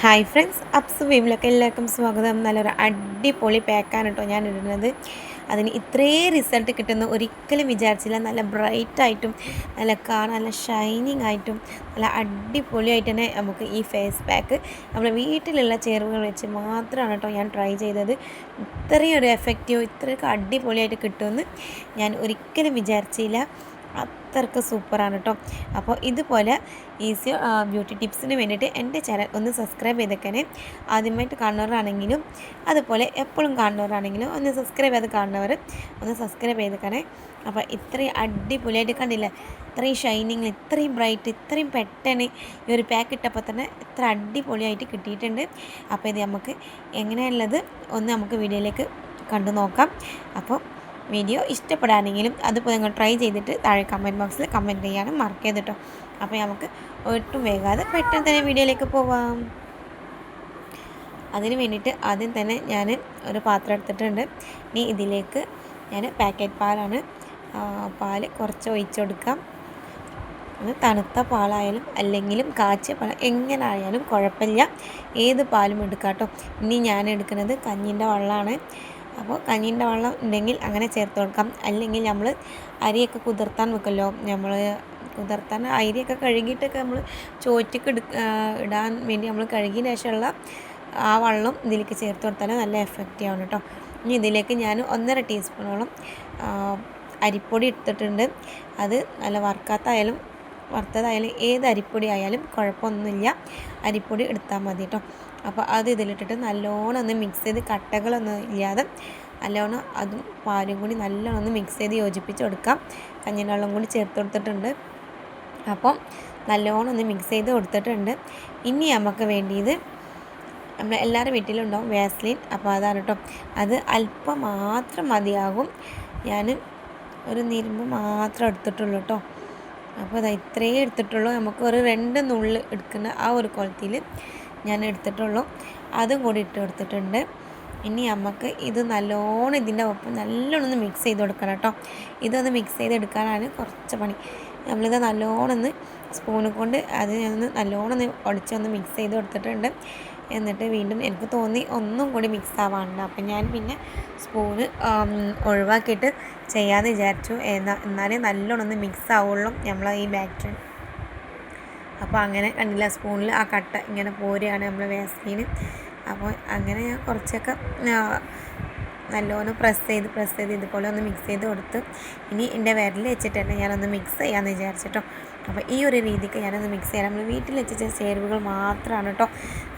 Hi friends ups വീമിലൊക്കെ എല്ലാവർക്കും സ്വാഗതം. നല്ലൊരു അടിപൊളി പാക്കാണ് കേട്ടോ ഞാൻ ഇടുന്നത്. അതിന് ഇത്രയും റിസൾട്ട് കിട്ടുന്ന ഒരിക്കലും വിചാരിച്ചില്ല. നല്ല ബ്രൈറ്റായിട്ടും നല്ല കാണാൻ നല്ല ഷൈനിങ് ആയിട്ടും നല്ല അടിപൊളിയായിട്ട് തന്നെ നമുക്ക് ഈ ഫേസ് പാക്ക് നമ്മുടെ വീട്ടിലുള്ള ചേർവുകൾ വെച്ച് മാത്രമാണ് കേട്ടോ ഞാൻ ട്രൈ ചെയ്തത്. ഇത്രയും ഒരു എഫക്റ്റീവ് ഇത്രയൊക്കെ അടിപൊളിയായിട്ട് കിട്ടുമെന്ന് ഞാൻ ഒരിക്കലും വിചാരിച്ചില്ല. അത്രയ്ക്ക് സൂപ്പറാണ് കേട്ടോ അപ്പോൾ ഇതുപോലെ ഈസി ബ്യൂട്ടി ടിപ്സിന് വേണ്ടിയിട്ട് എന്റെ ചാനൽ ഒന്ന് സബ്സ്ക്രൈബ് ചെയ്തേക്കാനേ ആദ്യമായിട്ട് കാണുന്നവരാണെങ്കിലും അതുപോലെ എപ്പോഴും കാണുന്നവരാണെങ്കിലും ഒന്ന് സബ്സ്ക്രൈബ് ചെയ്ത് കാണുന്നവർ ഒന്ന് സബ്സ്ക്രൈബ് ചെയ്തേക്കാനേ അപ്പോൾ ഇത്രയും അടിപൊളിയായിട്ട് കണ്ടില്ല? ഇത്രയും ഷൈനിങ് ഇത്രയും ബ്രൈറ്റ് ഇത്രയും പെട്ടെന്ന് ഈ ഒരു പാക്ക് ഇട്ടപ്പോൾ തന്നെ ഇത്ര അടിപൊളിയായിട്ട് കിട്ടിയിട്ടുണ്ട്. അപ്പോൾ ഇത് നമുക്ക് എങ്ങനെയുള്ളത് ഒന്ന് നമുക്ക് വീഡിയോയിലേക്ക് കണ്ടു നോക്കാം. അപ്പോൾ വീഡിയോ ഇഷ്ടപ്പെടാനെങ്കിലും അതിപ്പോൾ നിങ്ങൾ ട്രൈ ചെയ്തിട്ട് താഴെ കമന്റ് ബോക്സിൽ കമന്റ് ചെയ്യാനും മാർക്ക് ചെയ്തിട്ടോ. അപ്പോൾ നമുക്ക് ഒട്ടും വേഗാതെ പെട്ടെന്ന് തന്നെ വീഡിയോയിലേക്ക് പോവാം. അതിന് വേണ്ടിയിട്ട് ആദ്യം തന്നെ ഞാൻ ഒരു പാത്രം എടുത്തിട്ടുണ്ട്. ഇനി ഇതിലേക്ക് ഞാൻ പാക്കറ്റ് പാലാണ്. പാൽ കുറച്ച് ഒഴിച്ചു കൊടുക്കാം. അത് തണുത്ത പാലായാലും അല്ലെങ്കിലും കാച്ചിയ പാൽ എങ്ങനെ ആയാലും കുഴപ്പമില്ല. ഏത് പാലും എടുക്കാം കേട്ടോ ഇനി ഞാൻ എടുക്കുന്നത് കഞ്ഞിന്റെ വെള്ളമാണ് അപ്പോൾ കഞ്ഞീന്റെ വെള്ളം ഉണ്ടെങ്കിൽ അങ്ങനെ ചേർത്ത് കൊടുക്കാം. അല്ലെങ്കിൽ നമ്മൾ അരിയൊക്കെ കുതിർത്താൻ വെക്കല്ലോ. നമ്മൾ കുതിർത്താൻ അരിയൊക്കെ കഴുകിയിട്ടൊക്കെ നമ്മൾ ചോറ്റക്ക് ഇടാൻ വേണ്ടി നമ്മൾ കഴുകിയ ശേഷമുള്ള ആ വെള്ളം ഇതിലേക്ക് ചേർത്ത് കൊടുത്താൽ നല്ല എഫക്റ്റീവ് ആണ് കേട്ടോ. ഇനി ഇതിലേക്ക് ഞാൻ ഒന്നര ടീസ്പൂണോളം അരിപ്പൊടി എടുത്തിട്ടുണ്ട്. അത് നല്ല വറുക്കാത്തായാലും വറുത്തതായാലും ഏത് അരിപ്പൊടി ആയാലും കുഴപ്പമൊന്നുമില്ല. അരിപ്പൊടി എടുത്താൽ മതി കേട്ടോ. അപ്പോൾ അത് ഇതിലിട്ടിട്ട് നല്ലോണം ഒന്ന് മിക്സ് ചെയ്ത് കട്ടകളൊന്നും ഇല്ലാതെ നല്ലോണം അതും പാലും കൂടി നല്ലോണം ഒന്ന് മിക്സ് ചെയ്ത് യോജിപ്പിച്ച് കൊടുക്കാം. കഞ്ഞിന്റെ വെള്ളം കൂടി ചേർത്ത് കൊടുത്തിട്ടുണ്ട്. അപ്പം നല്ലോണം ഒന്ന് മിക്സ് ചെയ്ത് കൊടുത്തിട്ടുണ്ട്. ഇനി നമുക്ക് വേണ്ടിയത് നമ്മൾ എല്ലാവരുടെ വീട്ടിലുണ്ടാവും വാസ്ലിൻ അപ്പോൾ അതാണ് കേട്ടോ അത് അല്പം മാത്രം മതിയാകും. ഞാൻ ഒരു നിരുമ്പ് മാത്രം എടുത്തിട്ടുള്ളൂ കേട്ടോ അപ്പോൾ അത് ഇത്രയേ എടുത്തിട്ടുള്ളൂ. നമുക്ക് ഒരു രണ്ട് നുള്ളിൽ എടുക്കുന്ന ആ ഒരു ക്വാളിറ്റിയിൽ ഞാൻ എടുത്തിട്ടുള്ളൂ. അതും കൂടി ഇട്ട് കൊടുത്തിട്ടുണ്ട്. ഇനി നമുക്ക് ഇത് നല്ലോണം ഇതിന്റെ ഒപ്പം നല്ലോണം ഒന്ന് മിക്സ് ചെയ്ത് കൊടുക്കണം കേട്ടോ. ഇതൊന്ന് മിക്സ് ചെയ്തെടുക്കാനാണ് കുറച്ച് പണി. നമ്മളിത് നല്ലോണം ഒന്ന് സ്പൂണ് കൊണ്ട് അതിനൊന്ന് ഞാനൊന്ന് നല്ലോണം ഒന്ന് മിക്സ് ചെയ്ത് കൊടുത്തിട്ടുണ്ട്. എന്നിട്ട് വീണ്ടും എനിക്ക് തോന്നി ഒന്നും കൂടി മിക്സ് ആവാനുണ്ട്. അപ്പം ഞാൻ പിന്നെ സ്പൂണ് ഒഴിവാക്കിയിട്ട് ചെയ്യാമെന്ന് വിചാരിച്ചു. എന്നാലേ നല്ലോണം ഒന്ന് മിക്സ് ആവുള്ളൂ. നമ്മൾ ഈ ബാറ്ററി അപ്പോൾ അങ്ങനെ കണ്ടില്ല സ്പൂണിൽ ആ കട്ട ഇങ്ങനെ പോരുകയാണ് നമ്മൾ വേസ്ലീന്. അപ്പോൾ അങ്ങനെ ഞാൻ കുറച്ചൊക്കെ നല്ലോണം പ്രസ് ചെയ്ത് പ്രസ് ചെയ്ത് ഇതുപോലെ ഒന്ന് മിക്സ് ചെയ്ത് കൊടുത്ത്. ഇനി എന്റെ വിരൽ വെച്ചിട്ട് തന്നെ ഞാനൊന്ന് മിക്സ് ചെയ്യാമെന്ന് വിചാരിച്ചിട്ടോ. അപ്പോൾ ഈ ഒരു രീതിക്ക് ഞാനൊന്ന് മിക്സ് ചെയ്യാം. നമ്മൾ വീട്ടിൽ വെച്ച ചേരുവകൾ മാത്രമാണ് കേട്ടോ.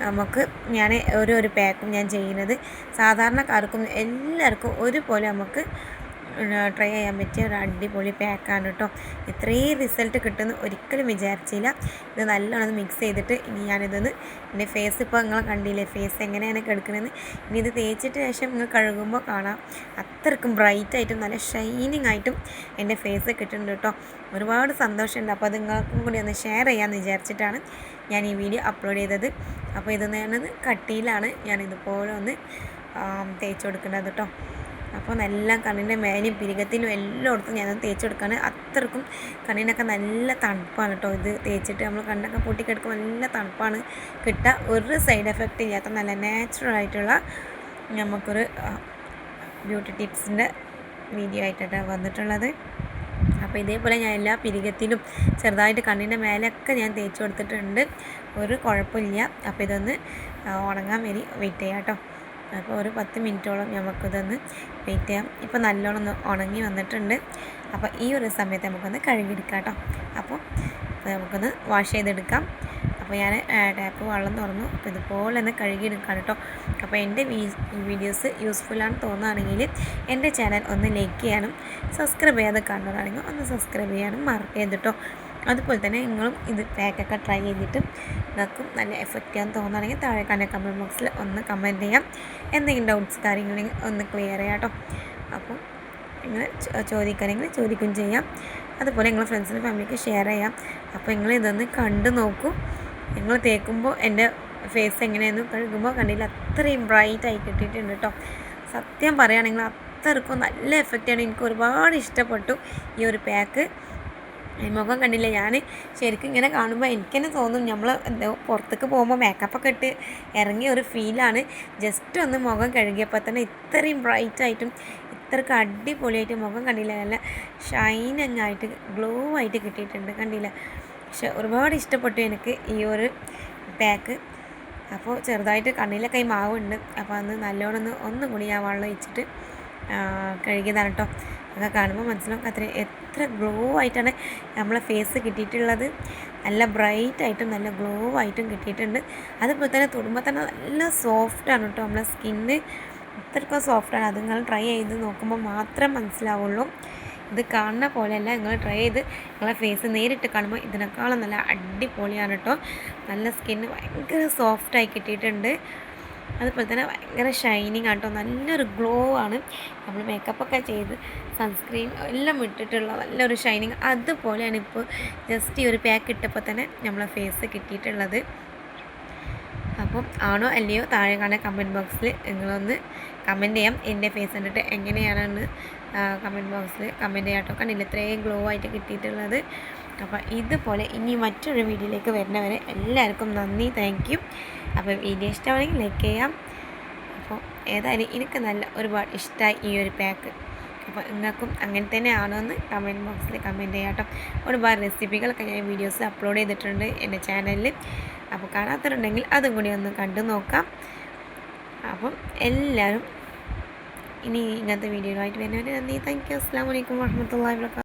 നമുക്ക് ഞാൻ ഓരോ ഒരു പാക്കും ഞാൻ ചെയ്യുന്നത്. സാധാരണക്കാർക്കും എല്ലാവർക്കും ഒരുപോലെ നമുക്ക് ട്രൈ ചെയ്യാൻ പറ്റിയ ഒരു അടിപൊളി പാക്കാണ് കേട്ടോ ഇത്രയും റിസൾട്ട് കിട്ടുമെന്ന് ഒരിക്കലും വിചാരിച്ചില്ല. ഇത് നല്ലോണം മിക്സ് ചെയ്തിട്ട് ഇനി ഞാനിതൊന്ന് എന്റെ ഫേസ് ഇപ്പോൾ നിങ്ങൾ കണ്ടില്ലേ? ഫേസ് എങ്ങനെയാണ് കിടക്കുന്നതെന്ന് ഇനി ഇത് തേച്ചിട്ട് ശേഷം നിങ്ങൾ കഴുകുമ്പോൾ കാണാം. അത്രക്കും ബ്രൈറ്റായിട്ടും നല്ല ഷൈനിങ് ആയിട്ടും എന്റെ ഫേസ് കിട്ടുന്നുണ്ട് കേട്ടോ ഒരുപാട് സന്തോഷമുണ്ട്. അപ്പോൾ അത് നിങ്ങൾക്കും കൂടി ഒന്ന് ഷെയർ ചെയ്യാമെന്ന് വിചാരിച്ചിട്ടാണ് ഞാൻ ഈ വീഡിയോ അപ്ലോഡ് ചെയ്തത്. അപ്പോൾ ഇത് ഞാനത് കട്ടിയിലാണ് ഞാൻ ഇതുപോലെ ഒന്ന് തേച്ച് കൊടുക്കേണ്ടത് കേട്ടോ അപ്പോൾ നല്ല കണ്ണിന്റെ മേലെയും പിരികത്തിനും എല്ലായിടത്തും ഞാൻ തേച്ച് കൊടുക്കുകയാണ് അത്രക്കും കണ്ണിനൊക്കെ നല്ല തണുപ്പാണ് കേട്ടോ ഇത്. തേച്ചിട്ട് നമ്മൾ കണ്ണൊക്കെ പൊട്ടിക്കെടുക്കുമ്പോൾ നല്ല തണുപ്പാണ്. കിട്ടുക ഒരു സൈഡ് എഫക്റ്റ് ഇല്ലാത്ത നല്ല നാച്ചുറൽ ആയിട്ടുള്ള നമുക്കൊരു ബ്യൂട്ടി ടിപ്സിന്റെ വീഡിയോ ആയിട്ടാണ് വന്നിട്ടുള്ളത്. അപ്പോൾ ഇതേപോലെ ഞാൻ എല്ലാ പിരികത്തിലും ചെറുതായിട്ട് കണ്ണിന്റെ മേലൊക്കെ ഞാൻ തേച്ച് കൊടുത്തിട്ടുണ്ട്. ഒരു കുഴപ്പമില്ല. അപ്പോൾ ഇതൊന്ന് ഉണങ്ങാൻ വേണ്ടി വെയിറ്റ് ചെയ്യാം കേട്ടോ. അപ്പോൾ ഒരു പത്ത് മിനിറ്റോളം നമുക്കിതൊന്ന് വെയിറ്റ് ചെയ്യാം. ഇപ്പോൾ നല്ലോണം ഒന്ന് ഉണങ്ങി വന്നിട്ടുണ്ട്. അപ്പോൾ ഈ ഒരു സമയത്ത് നമുക്കൊന്ന് കഴുകിയെടുക്കാം കേട്ടോ അപ്പോൾ നമുക്കൊന്ന് വാഷ് ചെയ്തെടുക്കാം. അപ്പോൾ ഞാൻ ടാപ്പ് വെള്ളം തുറന്നു. അപ്പോൾ ഇതുപോലെ ഒന്ന് കഴുകിയെടുക്കാം കേട്ടോ. അപ്പോൾ എന്റെ വീഡിയോസ് യൂസ്ഫുള്ളാണ് തോന്നുകയാണെങ്കിൽ എന്റെ ചാനൽ ഒന്ന് ലൈക്ക് ചെയ്യാനും സബ്സ്ക്രൈബ് ചെയ്യാതെ കാണുന്നതാണെങ്കിൽ ഒന്ന് സബ്സ്ക്രൈബ് ചെയ്യാനും മറക്കരുത് കേട്ടോ. അതുപോലെ തന്നെ നിങ്ങളും ഇത് പാക്കൊക്കെ ട്രൈ ചെയ്തിട്ട് നിങ്ങൾക്കും നല്ല എഫക്റ്റ് ചെയ്യാൻ തോന്നുകയാണെങ്കിൽ താഴെ കാണുന്ന കമന്റ് ബോക്സിൽ ഒന്ന് കമന്റ് ചെയ്യാം. എന്തെങ്കിലും ഡൗട്ട്സ് കാര്യങ്ങളുണ്ടെങ്കിൽ ഒന്ന് ക്ലിയർ ചെയ്യാം കേട്ടോ. അപ്പോൾ നിങ്ങൾ ചോദിക്കണമെങ്കിൽ ചോദിക്കുകയും ചെയ്യാം. അതുപോലെ നിങ്ങൾ ഫ്രണ്ട്സിനും ഫാമിലിക്ക് ഷെയർ ചെയ്യാം. അപ്പോൾ നിങ്ങൾ ഇതൊന്ന് കണ്ടു നോക്കൂ. നിങ്ങൾ തേക്കുമ്പോൾ എന്റെ ഫേസ് എങ്ങനെയെന്ന് കഴുകുമ്പോൾ കണ്ടില്ല അത്രയും ബ്രൈറ്റ് ആയി കിട്ടിയിട്ടുണ്ട് കേട്ടോ. സത്യം പറയുകയാണെങ്കിൽ അത്രക്കും നല്ല എഫക്റ്റാണ് എനിക്ക് ഒരുപാട് ഇഷ്ടപ്പെട്ടു ഈ ഒരു പാക്ക് മുഖം കണ്ടില്ല. ഞാൻ ശരിക്കും ഇങ്ങനെ കാണുമ്പോൾ എനിക്ക് തന്നെ തോന്നും നമ്മൾ പുറത്തേക്ക് പോകുമ്പോൾ മേക്കപ്പൊക്കെ ഇട്ട് ഇറങ്ങിയ ഒരു ഫീലാണ് ജസ്റ്റ് ഒന്ന് മുഖം കഴുകിയപ്പോൾ തന്നെ ഇത്രയും ബ്രൈറ്റ് ആയിട്ടും ഇത്രയ്ക്ക് അടിപൊളിയായിട്ട് മുഖം കണ്ടില്ല. നല്ല ഷൈനിങ് ആയിട്ട് ഗ്ലോ ആയിട്ട് കിട്ടിയിട്ടുണ്ട് കണ്ടില്ല. പക്ഷെ ഒരുപാട് ഇഷ്ടപ്പെട്ടു എനിക്ക് ഈ ഒരു പാക്ക് അപ്പോൾ ചെറുതായിട്ട് കണ്ണിലൊക്കെ ഈ മാവുണ്ട്. അപ്പോൾ അന്ന് നല്ലോണം ഒന്ന് ഒന്നും കൂടി ഞാൻ വെള്ളം ഒഴിച്ചിട്ട് ആ, കഴുകിയതാണ് കേട്ടോ അതൊക്കെ കാണുമ്പോൾ മനസ്സിലാവും അത്ര എത്ര ഗ്ലോ ആയിട്ടാണ് നമ്മളെ ഫേസ് കിട്ടിയിട്ടുള്ളത്. നല്ല ബ്രൈറ്റ് ആയിട്ടും നല്ല ഗ്ലോ ആയിട്ടും കിട്ടിയിട്ടുണ്ട്. അതുപോലെ തന്നെ തൊടുമ്പോൾ തന്നെ നല്ല സോഫ്റ്റാണ് കേട്ടോ നമ്മളെ സ്കിന്ന് ഇത്രയ്ക്കും സോഫ്റ്റാണ് അത് നിങ്ങൾ ട്രൈ ചെയ്ത് നോക്കുമ്പോൾ മാത്രം മനസ്സിലാവുള്ളൂ. ഇത് കാണുന്ന പോലെയല്ല. നിങ്ങൾ ട്രൈ ചെയ്ത് നിങ്ങളെ ഫേസ് നേരിട്ട് കാണുമ്പോൾ ഇതിനേക്കാളും നല്ല അടിപൊളിയാണ് കേട്ടോ. നല്ല സ്കിന്ന് ഭയങ്കര സോഫ്റ്റായി കിട്ടിയിട്ടുണ്ട്. അതുപോലെ തന്നെ ഭയങ്കര ഷൈനിങ് ആട്ടോ. നല്ലൊരു ഗ്ലോ ആണ്. നമ്മൾ മേക്കപ്പൊക്കെ ചെയ്ത് സൺസ്ക്രീൻ എല്ലാം ഇട്ടിട്ടുള്ള നല്ലൊരു ഷൈനിങ് അതുപോലെയാണ് ഇപ്പോൾ ജസ്റ്റ് ഈ ഒരു പാക്ക് ഇട്ടപ്പോൾ തന്നെ നമ്മളെ ഫേസ് കിട്ടിയിട്ടുള്ളത്. അപ്പം ആണോ അല്ലയോ താഴെ കാണാൻ കമന്റ് ബോക്സിൽ നിങ്ങളൊന്ന് കമന്റ് ചെയ്യാം. എന്റെ ഫേസ് കണ്ടിട്ട് എങ്ങനെയാണെന്ന് കമന്റ് ബോക്സിൽ കമന്റ് ചെയ്യാം കേട്ടോ. കണ്ടില്ല ഇത്രയും ഗ്ലോ ആയിട്ട് കിട്ടിയിട്ടുള്ളത്. അപ്പോൾ ഇതുപോലെ ഇനി മറ്റൊരു വീഡിയോയിലേക്ക് വരുന്നവരെ എല്ലാവർക്കും നന്ദി. താങ്ക് അപ്പോൾ വീഡിയോ ഇഷ്ടമാണെങ്കിൽ ലൈക്ക് ചെയ്യാം. അപ്പോൾ ഏതായാലും എനിക്ക് നല്ല ഒരുപാട് ഇഷ്ടമായി ഈ ഒരു പാക്ക്. അപ്പോൾ നിങ്ങൾക്കും അങ്ങനെ തന്നെ ആണോ എന്ന് കമന്റ് ബോക്സിൽ കമന്റ് ചെയ്യാം കേട്ടോ. ഒരുപാട് റെസിപ്പികളൊക്കെ ഞാൻ വീഡിയോസ് അപ്ലോഡ് ചെയ്തിട്ടുണ്ട് എന്റെ ചാനലിൽ അപ്പോൾ കാണാത്തവരുണ്ടെങ്കിൽ അതും കൂടി ഒന്ന് കണ്ടു നോക്കാം. അപ്പം എല്ലാവരും ഇനി ഇങ്ങനത്തെ വീഡിയോയിലായിട്ട് വരുന്നവരെ നന്ദി. താങ്ക് യു അസ്സാം വലൈക്കും വാഹമത്തല്ലാ